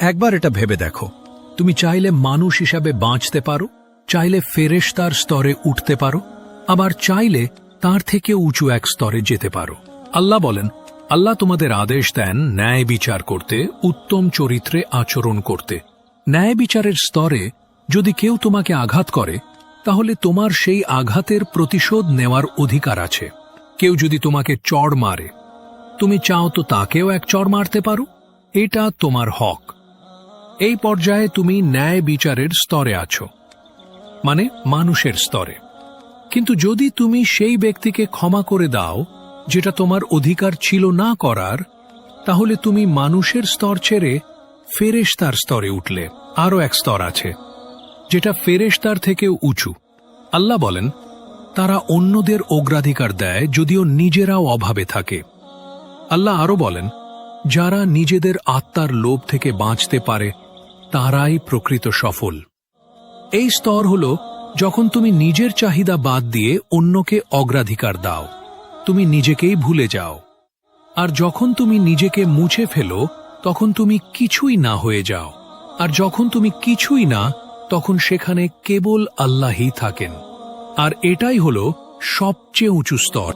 একবার এটা ভেবে দেখো। তুমি চাইলে মানুষ হিসাবে বাঁচতে পারো, চাইলে ফেরেশতার স্তরে উঠতে পারো, আবার চাইলে তার থেকে উঁচু এক স্তরে যেতে পারো। আল্লাহ বলেন, আল্লাহ তোমাদের আদেশ দেন ন্যায় বিচার করতে, উত্তম চরিত্রে আচরণ করতে। ন্যায় বিচারের স্তরে যদি কেউ তোমাকে আঘাত করে, তাহলে তোমার সেই আঘাতের প্রতিশোধ নেওয়ার অধিকার আছে। কেউ যদি তোমাকে চড় মারে, তুমি চাও তো তাকেও এক চড় মারতে পারো, এটা তোমার হক। এই পর্যায়ে তুমি ন্যায় বিচারের স্তরে আছো মানে মানুষের স্তরে। কিন্তু যদি তুমি সেই ব্যক্তিকে ক্ষমা করে দাও, যেটা তোমার অধিকার ছিল না করার, তাহলে তুমি মানুষের স্তর ছেড়ে ফেরেশতার স্তরে উঠলে। আরও এক স্তর আছে, যেটা ফেরেশতার থেকেও উঁচু। আল্লাহ বলেন, তারা অন্যদের অগ্রাধিকার দেয় যদিও নিজেরাও অভাবে থাকে। আল্লাহ আরও বলেন, যারা নিজেদের আত্মার লোভ থেকে বাঁচতে পারে তারাই প্রকৃত সফল। এই স্তর হল যখন তুমি নিজের চাহিদা বাদ দিয়ে অন্যকে অগ্রাধিকার দাও। তুমি নিজেকেই ভুলে যাও। আর যখন তুমি নিজেকে মুছে ফেলো, তখন তুমি কিছুই না হয়ে যাও। আর যখন তুমি কিছুই না, তখন সেখানে কেবল আল্লাহই থাকেন। আর এটাই হল সবচেয়ে উঁচু স্তর।